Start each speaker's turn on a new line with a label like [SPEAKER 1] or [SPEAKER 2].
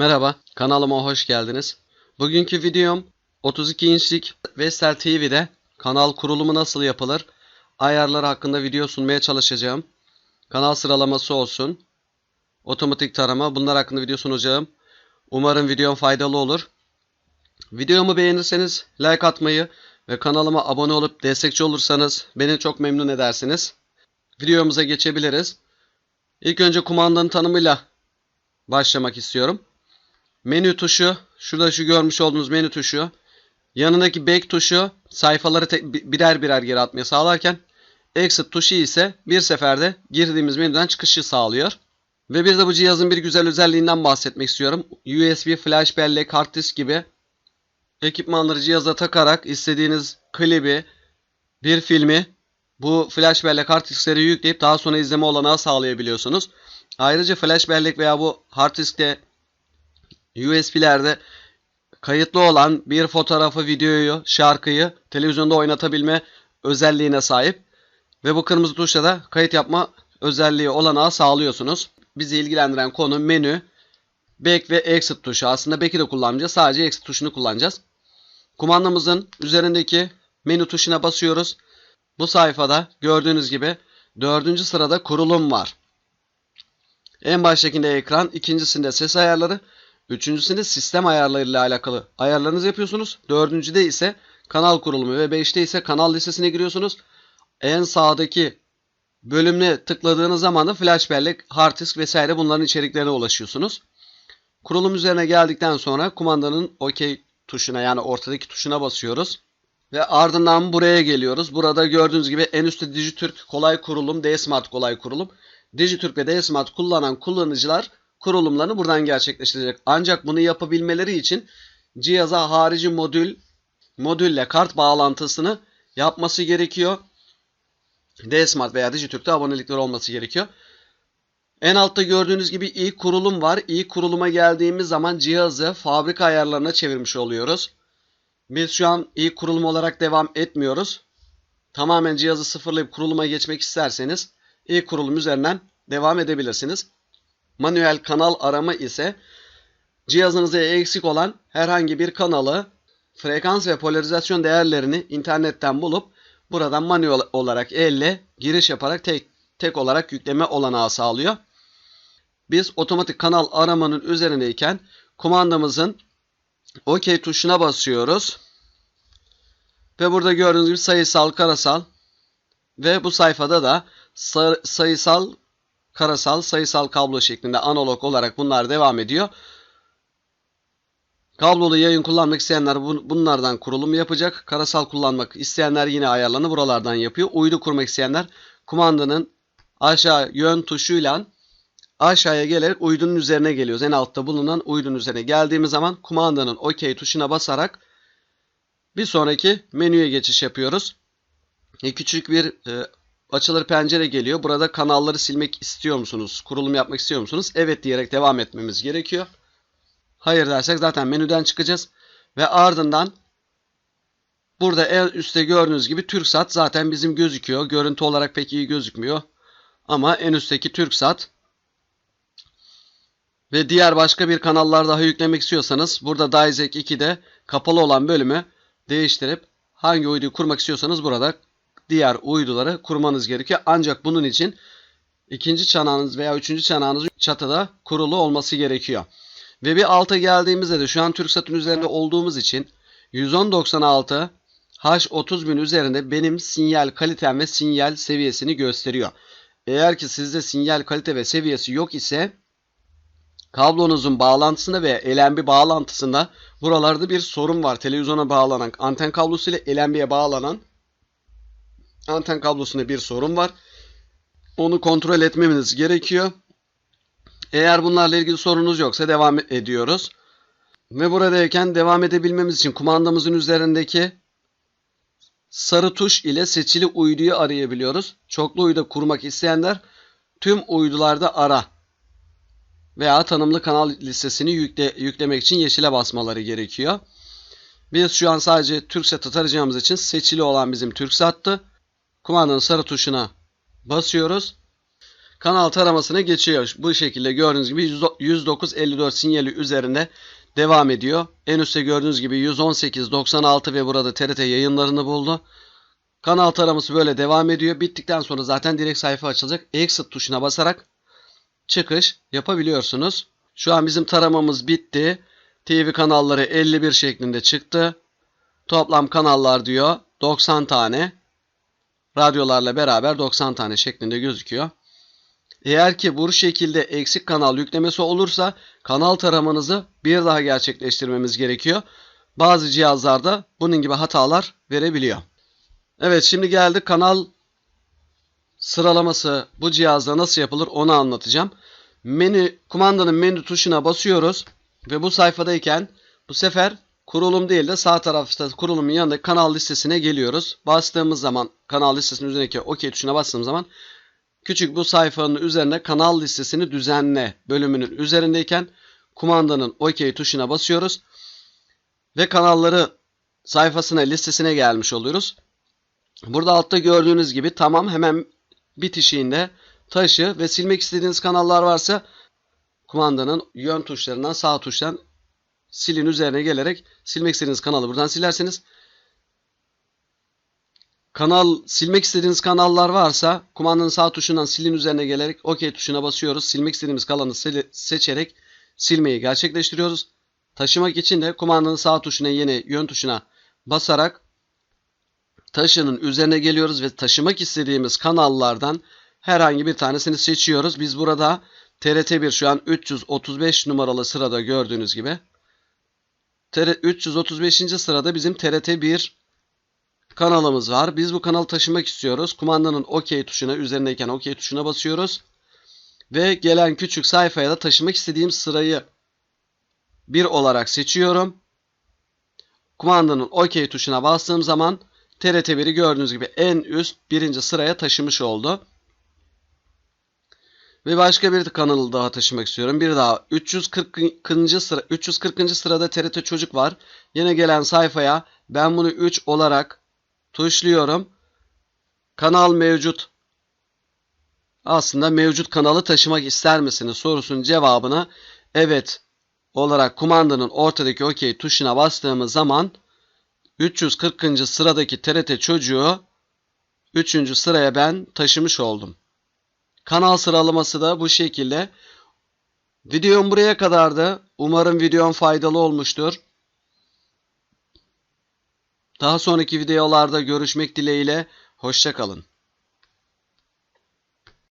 [SPEAKER 1] Merhaba, kanalıma hoş geldiniz. Bugünkü videom 32 inçlik Vestel TV'de kanal kurulumu nasıl yapılır, ayarları hakkında video sunmaya çalışacağım. Kanal sıralaması olsun, otomatik tarama bunlar hakkında video sunacağım. Umarım videom faydalı olur. Videomu beğenirseniz like atmayı ve kanalıma abone olup destekçi olursanız beni çok memnun edersiniz. Videomuza geçebiliriz. İlk önce kumandanın tanımıyla başlamak istiyorum. Menü tuşu, şurada şu görmüş olduğunuz menü tuşu. Yanındaki back tuşu sayfaları tek- birer birer geri atmayı sağlarken exit tuşu ise bir seferde girdiğimiz menüden çıkışı sağlıyor. Ve bir de bu cihazın bir güzel özelliğinden bahsetmek istiyorum. USB flash bellek, hard disk gibi ekipmanları cihaza takarak istediğiniz klibi, bir filmi bu flash bellek hard diskleri yükleyip daha sonra izleme olanağı sağlayabiliyorsunuz. Ayrıca flash bellek veya bu hard diskte USB'lerde kayıtlı olan bir fotoğrafı, videoyu, şarkıyı televizyonda oynatabilme özelliğine sahip. Ve bu kırmızı tuşla da kayıt yapma özelliği olanağı sağlıyorsunuz. Bizi ilgilendiren konu menü, back ve exit tuşu. Aslında back'i de kullanmayacağız. Sadece exit tuşunu kullanacağız. Kumandamızın üzerindeki menü tuşuna basıyoruz. Bu sayfada gördüğünüz gibi dördüncü sırada kurulum var. En baştakinde ekran, ikincisinde ses ayarları, üçüncüsünde sistem ayarlarıyla alakalı ayarlarınızı yapıyorsunuz. Dördüncüde ise kanal kurulumu ve beşte ise kanal listesine giriyorsunuz. En sağdaki bölümüne tıkladığınız zaman da flash bellek, hard disk vesaire bunların içeriklerine ulaşıyorsunuz. Kurulum üzerine geldikten sonra kumandanın OK tuşuna yani ortadaki tuşuna basıyoruz. Ve ardından buraya geliyoruz. Burada gördüğünüz gibi en üstte Digitürk kolay kurulum, D-Smart kolay kurulum. Digitürk ve D-Smart kullanan kullanıcılar kurulumlarını buradan gerçekleştirecek. Ancak bunu yapabilmeleri için cihaza harici modül modülle kart bağlantısını yapması gerekiyor. D-Smart veya Digitürk'te abonelikleri olması gerekiyor. En altta gördüğünüz gibi ilk kurulum var. İlk kuruluma geldiğimiz zaman cihazı fabrika ayarlarına çevirmiş oluyoruz. Biz şu an ilk kurulum olarak devam etmiyoruz. Tamamen cihazı sıfırlayıp kuruluma geçmek isterseniz ilk kurulum üzerinden devam edebilirsiniz. Manuel kanal arama ise cihazınızda eksik olan herhangi bir kanalı frekans ve polarizasyon değerlerini internetten bulup buradan manuel olarak elle giriş yaparak tek tek olarak yükleme olanağı sağlıyor. Biz otomatik kanal aramanın üzerindeyken kumandamızın OK tuşuna basıyoruz. Ve burada gördüğünüz gibi sayısal, karasal ve bu sayfada da sayısal, karasal, sayısal kablo şeklinde analog olarak bunlar devam ediyor. Kablolu yayın kullanmak isteyenler bunlardan kurulum yapacak. Karasal kullanmak isteyenler yine ayarlarını buralardan yapıyor. Uydu kurmak isteyenler kumandanın aşağı yön tuşuyla aşağıya gelerek uydunun üzerine geliyoruz. En altta bulunan uydunun üzerine geldiğimiz zaman kumandanın OK tuşuna basarak bir sonraki menüye geçiş yapıyoruz. E, küçük bir e, açılır pencere geliyor. Burada kanalları silmek istiyor musunuz? Kurulum yapmak istiyor musunuz? Evet diyerek devam etmemiz gerekiyor. Hayır dersek zaten menüden çıkacağız. Ve ardından burada en üstte gördüğünüz gibi TürkSat zaten bizim gözüküyor. Görüntü olarak pek iyi gözükmüyor. Ama en üstteki TürkSat ve diğer başka bir kanallar daha yüklemek istiyorsanız burada Dizek 2'de kapalı olan bölümü değiştirip hangi uyduyu kurmak istiyorsanız burada diğer uyduları kurmanız gerekiyor. Ancak bunun için ikinci çanağınız veya üçüncü çanağınız çatıda kurulu olması gerekiyor. Ve bir alta geldiğimizde de şu an TürkSat'ın üzerinde olduğumuz için 11096 H30 bin üzerinde benim sinyal kalitem ve sinyal seviyesini gösteriyor. Eğer ki sizde sinyal kalite ve seviyesi yok ise kablonuzun bağlantısında veya LNB bağlantısında buralarda bir sorun var. Televizyona bağlanan anten kablosu ile LNB'ye bağlanan anten kablosunda bir sorun var. Onu kontrol etmemiz gerekiyor. Eğer bunlarla ilgili sorunuz yoksa devam ediyoruz. Ve buradayken devam edebilmemiz için kumandamızın üzerindeki sarı tuş ile seçili uyduyu arayabiliyoruz. Çoklu uydu kurmak isteyenler tüm uydularda ara veya tanımlı kanal listesini yükle, yüklemek için yeşile basmaları gerekiyor. Biz şu an sadece TürkSat'ı tarayacağımız için seçili olan bizim TürkSat'tı. Kumandanın sarı tuşuna basıyoruz. kanal taramasına geçiyor. Bu şekilde gördüğünüz gibi 109.54 sinyali üzerinde devam ediyor. En üstte gördüğünüz gibi 118.96 ve burada TRT yayınlarını buldu. Kanal taraması böyle devam ediyor. Bittikten sonra zaten direkt sayfa açılacak. Exit tuşuna basarak çıkış yapabiliyorsunuz. Şu an bizim taramamız bitti. TV kanalları 51 şeklinde çıktı. Toplam kanallar diyor 90 tane. Radyolarla beraber 90 tane şeklinde gözüküyor. Eğer ki bu şekilde eksik kanal yüklemesi olursa kanal taramanızı bir daha gerçekleştirmemiz gerekiyor. Bazı cihazlarda bunun gibi hatalar verebiliyor. Evet şimdi geldik kanal sıralaması bu cihazda nasıl yapılır onu anlatacağım. Menü kumandanın menü tuşuna basıyoruz ve bu sayfadayken bu sefer kurulum değil de sağ tarafta kurulumun yanındaki kanal listesine geliyoruz. Bastığımız zaman kanal listesinin üzerindeki OK tuşuna bastığım zaman küçük bu sayfanın üzerine kanal listesini düzenle bölümünün üzerindeyken kumandanın OK tuşuna basıyoruz ve kanalları sayfasına listesine gelmiş oluyoruz. Burada altta gördüğünüz gibi tamam hemen bitişiğinde taşı ve silmek istediğiniz kanallar varsa kumandanın yön tuşlarından sağ tuştan silin üzerine gelerek silmek istediğiniz kanalı buradan silersiniz. Kanal silmek istediğiniz kanallar varsa kumandanın sağ tuşundan silin üzerine gelerek OK tuşuna basıyoruz. Silmek istediğimiz kanalı seçerek silmeyi gerçekleştiriyoruz. Taşımak için de kumandanın sağ tuşuna yine yön tuşuna basarak taşının üzerine geliyoruz ve taşımak istediğimiz kanallardan herhangi bir tanesini seçiyoruz. Biz burada TRT1 şu an 335 numaralı sırada gördüğünüz gibi. 335. sırada bizim TRT1 kanalımız var. Biz bu kanalı taşımak istiyoruz. Kumandanın OK tuşuna üzerindeyken OK tuşuna basıyoruz. Ve gelen küçük sayfaya da taşımak istediğim sırayı 1 olarak seçiyorum. Kumandanın OK tuşuna bastığım zaman TRT1'i gördüğünüz gibi en üst birinci sıraya taşımış oldu. Ve başka bir kanalı daha taşımak istiyorum. Bir daha 340. sıra 340. sırada TRT Çocuk var. Yine gelen sayfaya ben bunu 3 olarak tuşluyorum. Kanal mevcut. Aslında mevcut kanalı taşımak ister misiniz sorusunun cevabını evet olarak kumandanın ortadaki OK tuşuna bastığımız zaman 340. sıradaki TRT çocuğu 3. sıraya ben taşımış oldum. Kanal sıralaması da bu şekilde. Videom buraya kadardı. Umarım videom faydalı olmuştur. Daha sonraki videolarda görüşmek dileğiyle. Hoşçakalın.